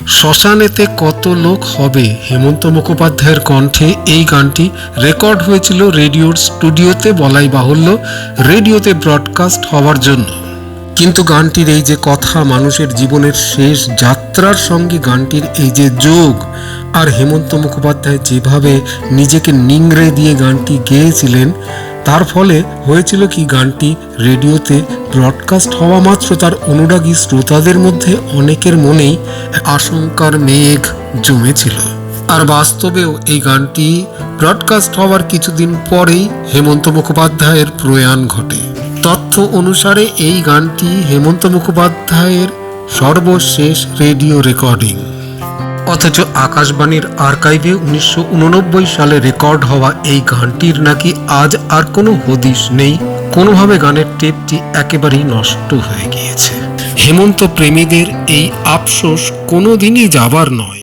শ্মশানেতে কত লোক হবে? হেমন্ত মুখোপাধ্যায়ের কণ্ঠে এই গানটি রেকর্ড হয়েছিল রেডিওর স্টুডিওতে বলাই বাহুল্য, রেডিওতে ব্রডকাস্ট হওয়ার জন্য। কিন্তু গানটির এই যে কথা, মানুষের জীবনের শেষ যাত্রার সঙ্গে গানটির এই যে যোগ, আর হেমন্ত মুখোপাধ্যায় যেভাবে নিজেকে নিংড়ে দিয়ে গানটি গেয়েছিলেন তার ফলে হয়েছিল কি গানটি রেডিওতে ব্রডকাস্ট হওয়া মাত্র তার অনুরাগী শ্রোতাদের মধ্যে অনেকের মনেই আশঙ্কার মেঘ জমেছিল। আর বাস্তবেও এই গানটি ব্রডকাস্ট হওয়ার কিছুদিন পরেই হেমন্ত মুখোপাধ্যায়ের প্রয়াণ ঘটে। তথ্য অনুসারে এই গানটি হেমন্ত মুখোপাধ্যায়ের সর্বশেষ রেডিও রেকর্ডিং। অথচ আকাশবাণীর আর্কাইভে উনিশশো উননব্বই সালে রেকর্ড হওয়া এই গানটির নাকি আজ আর কোনো হদিশ নেই। কোনোভাবে গানের টেপটি একেবারেই নষ্ট হয়ে গিয়েছে। হেমন্ত প্রেমীদের এই আফসোস কোনোদিনই যাবার নয়।